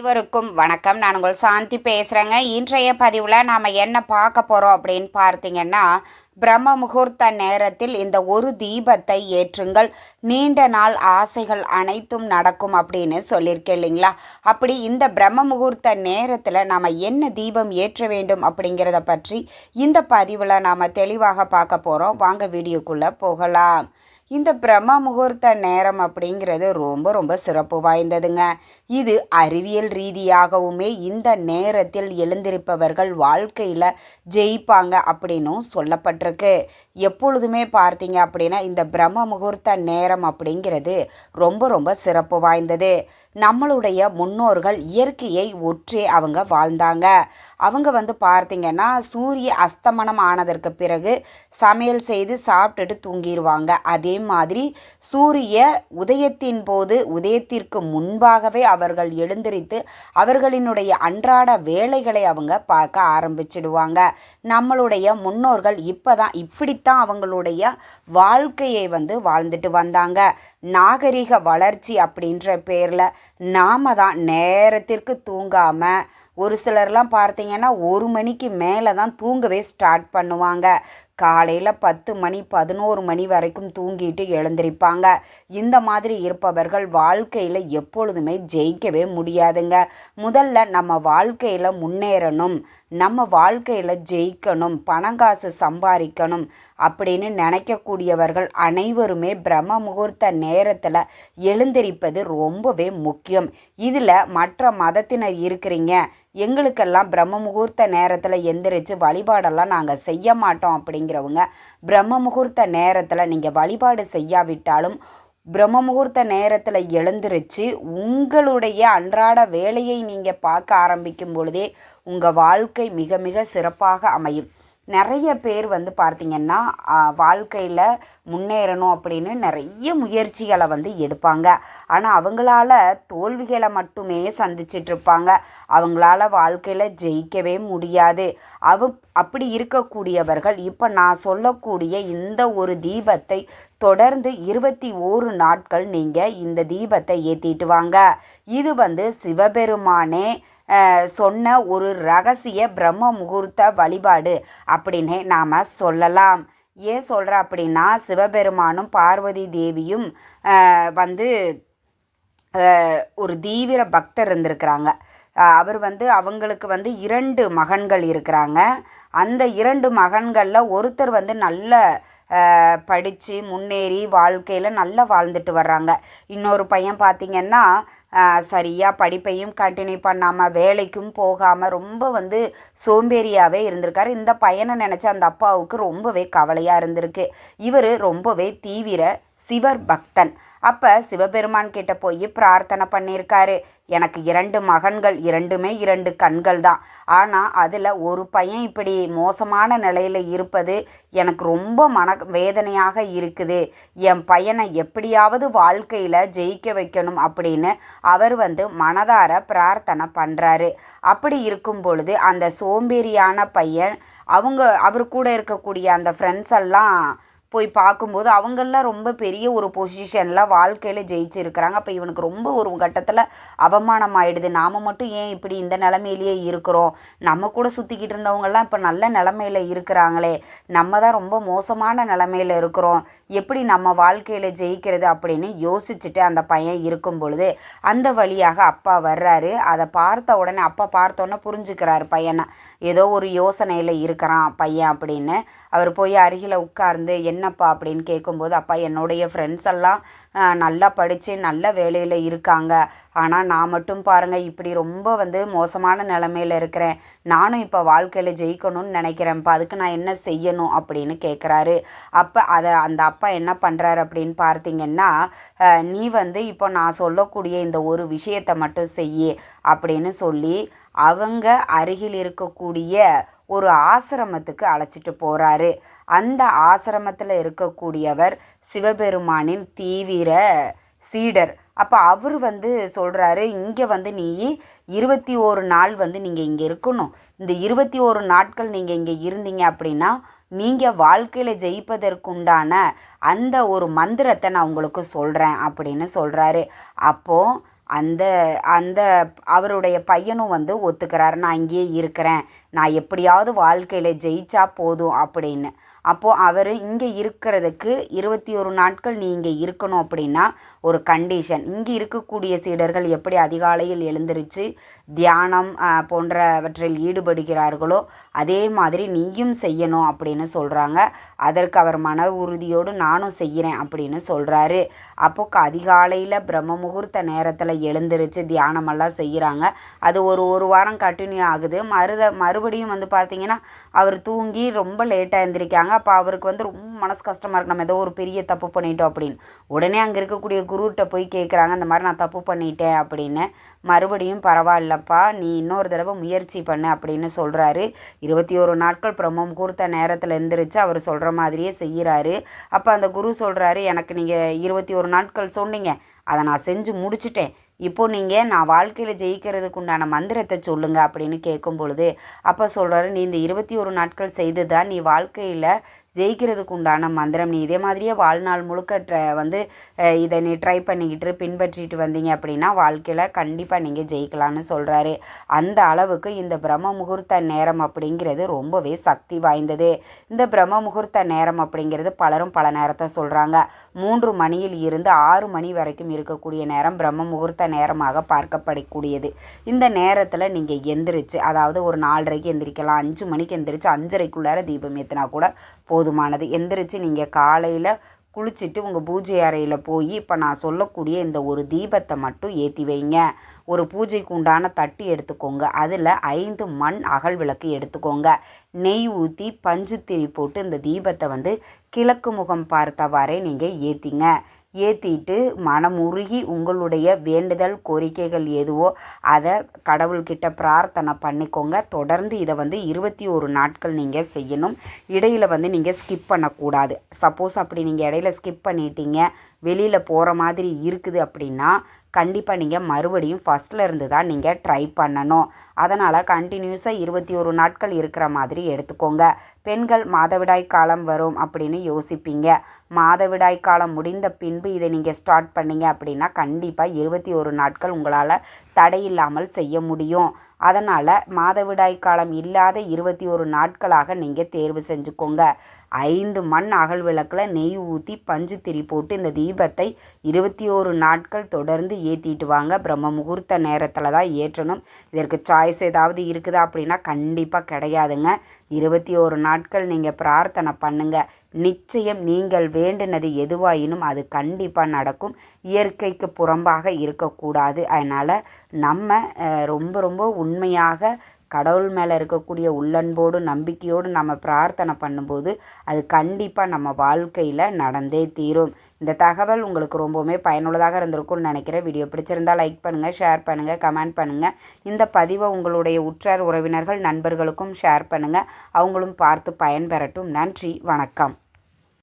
இவருக்கும் வணக்கம். நான் உங்கள் சாந்தி பேசுகிறேங்க இன்றைய பதிவில் நாம் என்ன பார்க்க போகிறோம் அப்படின்னு பார்த்தீங்கன்னா பிரம்ம முகூர்த்த நேரத்தில் இந்த ஒரு தீபத்தை ஏற்றுங்கள். நீண்ட நாள் ஆசைகள் அனைத்தும் நடக்கும் அப்படின்னு சொல்லியிருக்கேன் இல்லைங்களா? அப்படி இந்த பிரம்ம முகூர்த்த நேரத்தில் நாம் என்ன தீபம் ஏற்ற வேண்டும் அப்படிங்கிறத பற்றி இந்த பதிவில் நாம் தெளிவாக பார்க்க போகிறோம் வாங்க வீடியோக்குள்ளே போகலாம். இந்த பிரம்ம முகூர்த்த நேரம் அப்படிங்கிறது ரொம்ப ரொம்ப சிறப்பு வாய்ந்ததுங்க. இது அறிவியல் ரீதியாகவுமே இந்த நேரத்தில் எழுந்திருப்பவர்கள் வாழ்க்கையில் ஜெயிப்பாங்க அப்படின்னும் சொல்லப்பட்டிருக்கு. எப்பொழுதுமே பார்த்தீங்க அப்படின்னா இந்த பிரம்ம முகூர்த்த நேரம் அப்படிங்கிறது ரொம்ப ரொம்ப சிறப்பு வாய்ந்தது. நம்மளுடைய முன்னோர்கள் இயற்கையை ஒற்றே அவங்க வாழ்ந்தாங்க. அவங்க வந்து பார்த்திங்கன்னா சூரிய அஸ்தமனம் ஆனதற்கு பிறகு சமையல் செய்து சாப்பிட்டுட்டு தூங்கிடுவாங்க அதே மாதிரி சூரிய உதயத்தின் போது உதயத்திற்கு முன்பாகவே அவர்கள் எழுந்திரித்து அவர்களினுடைய அன்றாட வேலைகளை அவங்க பார்க்க ஆரம்பிச்சிடுவாங்க. நம்மளுடைய முன்னோர்கள் இப்போ தான் இப்படித்தான் அவங்களுடைய வாழ்க்கையை வந்து வாழ்ந்துட்டு வந்தாங்க. நாகரிக வளர்ச்சி அப்படின்ற பேரில் நாம தான் நேரத்திற்கு தூங்காமல் ஒரு சிலர்லாம் பார்த்தீங்கன்னா ஒரு மணிக்கு மேலே தான் தூங்கவே ஸ்டார்ட் பண்ணுவாங்க. காலையில் பத்து மணி பதினோரு மணி வரைக்கும் தூங்கிட்டு எழுந்திருப்பாங்க. இந்த மாதிரி இருப்பவர்கள் வாழ்க்கையில் எப்பொழுதுமே ஜெயிக்கவே முடியாதுங்க. முதல்ல நம்ம வாழ்க்கையில் முன்னேறணும். நம்ம வாழ்க்கையில் ஜெயிக்கணும். பணம் காசு சம்பாதிக்கணும் அப்படின்னு நினைக்கக்கூடியவர்கள் அனைவருமே பிரம்ம முகூர்த்த நேரத்தில் எழுந்திருப்பது ரொம்பவே முக்கியம். இதில் மற்ற மதத்தினர் இருக்கிறீங்க. எங்களுக்கெல்லாம் பிரம்ம முகூர்த்த நேரத்தில் எந்திரிச்சு வழிபாடெல்லாம் நாங்கள் செய்ய மாட்டோம் அப்படிங்கிறவங்க பிரம்ம முகூர்த்த நேரத்தில் நீங்கள் வழிபாடு செய்யாவிட்டாலும் பிரம்ம முகூர்த்த நேரத்தில் எழுந்திருச்சு உங்களுடைய அன்றாட வேலையை நீங்கள் பார்க்க ஆரம்பிக்கும் பொழுதே உங்கள் வாழ்க்கை மிக மிக சிறப்பாக அமையும். நிறைய பேர் வந்து பார்த்திங்கன்னா வாழ்க்கையில் முன்னேறணும் அப்படின்னு நிறைய முயற்சிகளை வந்து எடுப்பாங்க. ஆனால் அவங்களால தோல்விகளை மட்டுமே சந்திச்சிட்ருப்பாங்க அவங்களால வாழ்க்கையில் ஜெயிக்கவே முடியாது. அவ அப்படி இருக்கக்கூடியவர்கள் இப்போ நான் சொல்லக்கூடிய இந்த ஒரு தீபத்தை தொடர்ந்து இருபத்தி ஓரு நாட்கள் நீங்கள் இந்த தீபத்தை ஏற்றிட்டு வாங்க. இது வந்து சிவபெருமானே சொன்ன ஒரு ரகசிய பிரம்ம முகூர்த்த வழிபாடு அப்படின்னே நாம் சொல்லலாம். ஏன் சொல்கிற அப்படின்னா சிவபெருமானும் பார்வதி தேவியும் வந்து ஒரு தீவிர பக்தர் இருந்திருக்கிறாங்க. அவர் வந்து அவங்களுக்கு வந்து இரண்டு மகன்கள் இருக்கிறாங்க. அந்த இரண்டு மகன்களில் ஒருத்தர் வந்து நல்ல படித்து முன்னேறி வாழ்க்கையில் நல்லா வாழ்ந்துட்டு வர்றாங்க. இன்னொரு பையன் பார்த்திங்கன்னா சரியாக படிப்பையும் கண்டினியூ பண்ணாமல் வேலைக்கும் போகாமல் ரொம்ப வந்து சோம்பேறியாகவே இருந்திருக்காரு. இந்த பையனை நினச்ச அந்த அப்பாவுக்கு ரொம்பவே கவலையாக இருந்திருக்கு. இவர் ரொம்பவே தீவிர சிவர் பக்தன் அப்போ சிவபெருமான் கிட்ட போய் பிரார்த்தனை பண்ணியிருக்காரு. எனக்கு இரண்டு மகன்கள் இரண்டுமே இரண்டு கண்கள் தான். ஆனால் அதில் ஒரு பையன் இப்படி மோசமான நிலையில் இருப்பது எனக்கு ரொம்ப மன வேதனையாக இருக்குது. என் பையனை எப்படியாவது வாழ்க்கையில் ஜெயிக்க வைக்கணும் அப்படின்னு அவர் வந்து மனதார பிரார்த்தனை பண்ணுறாரு அப்படி இருக்கும் பொழுது அந்த சோம்பேறியான பையன் அவங்க அவர் கூட இருக்கக்கூடிய அந்த ஃப்ரெண்ட்ஸ் எல்லாம் போய் பார்க்கும்போது அவங்கெல்லாம் ரொம்ப பெரிய ஒரு பொசிஷனில் வாழ்க்கையில் ஜெயிச்சிருக்கிறாங்க. அப்போ இவனுக்கு ரொம்ப ஒரு கட்டத்தில் அவமானம் ஆயிடுது. நாம் மட்டும் ஏன் இப்படி இந்த நிலமையிலேயே இருக்கிறோம்? நம்ம கூட சுற்றிக்கிட்டு இருந்தவங்கெல்லாம் இப்போ நல்ல நிலமையில் இருக்கிறாங்களே. நம்ம தான் ரொம்ப மோசமான நிலமையில் இருக்கிறோம். எப்படி நம்ம வாழ்க்கையில் ஜெயிக்கிறது அப்படின்னு யோசிச்சுட்டு அந்த பையன் இருக்கும் பொழுது அந்த வழியாக அப்பா வர்றாரு. அதை பார்த்த உடனே அப்பா பார்த்தோன்னே புரிஞ்சுக்கிறாரு பையனை. ஏதோ ஒரு யோசனையில் இருக்கிறான் பையன் அப்படின்னு. அவர் போய் அருகில் உட்கார்ந்து என்ன என்னப்பா அப்படின்னு கேட்கும்போது அப்பா என்னுடைய ஃப்ரெண்ட்ஸ் எல்லாம் நல்லா படித்து நல்ல வேலையில் இருக்காங்க. ஆனால் நான் மட்டும் பாருங்கள் இப்படி ரொம்ப வந்து மோசமான நிலமையில் இருக்கிறேன். நானும் இப்போ வாழ்க்கையில் ஜெயிக்கணும்னு நினைக்கிறேன்ப்பா. அதுக்கு நான் என்ன செய்யணும்? அப்படின்னு கேட்குறாரு அப்போ அதை அந்த அப்பா என்ன பண்ணுறாரு அப்படின்னு பார்த்தீங்கன்னா நீ வந்து இப்போ நான் சொல்லக்கூடிய இந்த ஒரு விஷயத்தை மட்டும் செய்யி. அப்படின்னு சொல்லி அவங்க அருகில் இருக்கக்கூடிய ஒரு ஆசிரமத்துக்கு அழைச்சிட்டு போகிறாரு அந்த ஆசிரமத்தில் இருக்கக்கூடியவர் சிவபெருமானின் தீவிர சீடர். அப்போ அவர் வந்து சொல்கிறாரு இங்கே வந்து நீ இருபத்தி ஒரு நாள் வந்து நீங்கள் இங்கே இருக்கணும். இந்த இருபத்தி ஒரு நாட்கள் நீங்கள் இங்கே இருந்தீங்க அப்படின்னா நீங்கள் வாழ்க்கையில் ஜெயிப்பதற்குண்டான அந்த ஒரு மந்திரத்தை நான் உங்களுக்கு சொல்கிறேன் அப்படின்னு சொல்கிறாரு அப்போது அந்த அந்த அவருடைய பையனும் வந்து ஒத்துக்கிறாரு நான் இங்கேயே இருக்கிறேன். நான் எப்படியாவது வாழ்க்கையில் ஜெயிச்சா போதும் அப்படின்னு. அப்போது அவர் இங்கே இருக்கிறதுக்கு இருபத்தி ஒரு நாட்கள் நீ இங்கே இருக்கணும் அப்படின்னா ஒரு கண்டிஷன் இங்கே இருக்கக்கூடிய சீடர்கள் எப்படி அதிகாலையில் எழுந்திருச்சு தியானம் போன்றவற்றில் ஈடுபடுகிறார்களோ அதே மாதிரி நீயும் செய்யணும் அப்படின்னு சொல்கிறாங்க அதற்கு அவர் மன உறுதியோடு நானும் செய்கிறேன் அப்படின்னு சொல்கிறாரு அப்போ அதிகாலையில் பிரம்ம முகூர்த்த நேரத்தில் எழுந்திருச்சு தியானமெல்லாம் செய்கிறாங்க அது ஒரு ஒரு வாரம் கண்டினியூ ஆகுது. மருத மறுபடியும் வந்து பார்த்திங்கன்னா அவர் தூங்கி ரொம்ப லேட்டாக எழுந்திரிக்காங்க அப்போ அவருக்கு வந்து ரொம்ப மனசு கஷ்டமாக இருக்கு. நம்ம ஏதோ ஒரு பெரிய தப்பு பண்ணிட்டோம் அப்படின்னு. உடனே அங்கே இருக்கக்கூடிய குருட்ட போய் கேட்குறாங்க இந்த மாதிரி நான் தப்பு பண்ணிட்டேன் அப்படின்னு. மறுபடியும் பரவாயில்லப்பா நீ இன்னொரு தடவை முயற்சி பண்ணு அப்படின்னு சொல்கிறாரு இருபத்தி ஒரு நாட்கள் பிரம்ம முகூர்த்த நேரத்தில் எந்திரிச்சு அவர் சொல்கிற மாதிரியே செய்கிறாரு அப்போ அந்த குரு சொல்கிறாரு எனக்கு நீங்கள் இருபத்தி ஒரு நாட்கள் சொன்னீங்க. அதை நான் செஞ்சு முடிச்சிட்டேன். இப்போ நீங்கள் நான் வாழ்க்கையில் ஜெயிக்கிறதுக்கு உண்டான மந்திரத்தை சொல்லுங்கள் அப்படின்னு கேட்கும் பொழுது அப்போ சொல்கிறாரு நீ இந்த இருபத்தி ஒரு நாட்கள் செய்து தான் நீ வாழ்க்கையில் ஜெயிக்கிறதுக்கு உண்டான மந்திரம். நீ இதே மாதிரியே வாழ்நாள் முழுக்க வந்து இதை நீ ட்ரை பண்ணிக்கிட்டு பின்பற்றிட்டு வந்தீங்க அப்படின்னா வாழ்க்கையில் கண்டிப்பாக நீங்கள் ஜெயிக்கலான்னு சொல்கிறாரு அந்த அளவுக்கு இந்த பிரம்ம முகூர்த்த நேரம் அப்படிங்கிறது ரொம்பவே சக்தி வாய்ந்தது. இந்த பிரம்ம முகூர்த்த நேரம் அப்படிங்கிறது பலரும் பல நேரத்தை சொல்கிறாங்க மூன்று மணியில் இருந்து ஆறு மணி வரைக்கும் இருக்கக்கூடிய நேரம் பிரம்ம முகூர்த்த நேரமாக பார்க்கப்படக்கூடியது. இந்த நேரத்தில் நீங்கள் எந்திரிச்சு அதாவது ஒரு நாலரைக்கு எந்திரிக்கலாம் அஞ்சு மணிக்கு எந்திரிச்சு அஞ்சரைக்குள்ளார தீபம் ஏற்றினா கூட போதுமானது. எந்திரிச்சு நீங்கள் காலையில் குளிச்சுட்டு உங்கள் பூஜை அறையில் போய் இப்போ நான் சொல்லக்கூடிய இந்த ஒரு தீபத்தை மட்டும் ஏற்றி வைங்க. ஒரு பூஜைக்கு உண்டான தட்டி எடுத்துக்கோங்க. அதில் ஐந்து மண் அகல் விளக்கு எடுத்துக்கோங்க. நெய் ஊற்றி பஞ்சு திரி போட்டு இந்த தீபத்தை வந்து கிழக்கு முகம் பார்த்தவாறே நீங்கள் ஏற்றிங்க ஏற்றிட்டு மனமுருகி உங்களுடைய வேண்டுதல் கோரிக்கைகள் எதுவோ அதை கடவுள்கிட்ட பிரார்த்தனை பண்ணிக்கோங்க. தொடர்ந்து இதை வந்து இருபத்தி ஒரு நாட்கள் நீங்கள் செய்யணும். இடையில் வந்து நீங்கள் ஸ்கிப் பண்ணக்கூடாது. சப்போஸ் அப்படி நீங்கள் இடையில ஸ்கிப் பண்ணிட்டீங்க. வெளியில் போகிற மாதிரி இருக்குது அப்படின்னா கண்டிப்பாக நீங்கள் மறுபடியும் ஃபஸ்ட்டில் இருந்து தான் நீங்கள் ட்ரை பண்ணணும். அதனால் கண்டினியூஸாக இருபத்தி ஒரு நாட்கள் இருக்கிற மாதிரி எடுத்துக்கோங்க. பெண்கள் மாதவிடாய் காலம் வரும் அப்படின்னு யோசிப்பீங்க. மாதவிடாய் காலம் முடிந்த பின்பு இதை நீங்கள் ஸ்டார்ட் பண்ணீங்க அப்படின்னா கண்டிப்பாக இருபத்தி ஒரு நாட்கள் உங்களால் தடையில்லாமல் செய்ய முடியும். அதனால் மாதவிடாய் காலம் இல்லாத இருபத்தி ஒரு நாட்களாக நீங்கள் தேர்வு செஞ்சுக்கோங்க. ஐந்து மண் அகல் விளக்கில் நெய் ஊற்றி பஞ்சு திரி போட்டு இந்த தீபத்தை இருபத்தி ஓரு நாட்கள் தொடர்ந்து ஏற்றிட்டு வாங்க. பிரம்ம முகூர்த்த நேரத்தில் தான் ஏற்றணும். இதற்கு சாய்ஸ் ஏதாவது இருக்குதா அப்படின்னா கண்டிப்பாக கிடையாதுங்க. இருபத்தி ஓரு நாட்கள் நீங்கள் பிரார்த்தனை பண்ணுங்கள் நிச்சயம் நீங்கள் வேண்டினது எதுவாயினும் அது கண்டிப்பாக நடக்கும். இயற்கைக்கு புறம்பாக இருக்கக்கூடாது. அதனால் நம்ம ரொம்ப ரொம்ப உண்மையாக கடவுள் மேலே இருக்கக்கூடிய உள்ளன்போடு நம்பிக்கையோடு நம்ம பிரார்த்தனை பண்ணும்போது அது கண்டிப்பாக நம்ம வாழ்க்கையில் நடந்தே தீரும். இந்த தகவல் உங்களுக்கு ரொம்பவுமே பயனுள்ளதாக இருந்திருக்கும்னு நினைக்கிறேன். வீடியோ பிடிச்சிருந்தால் லைக் பண்ணுங்கள் ஷேர் பண்ணுங்கள் கமெண்ட் பண்ணுங்கள் இந்த பதிவை உங்களுடைய உற்றார் உறவினர்கள் நண்பர்களுக்கும் ஷேர் பண்ணுங்கள் அவங்களும் பார்த்து பயன்பெறட்டும் நன்றி வணக்கம்.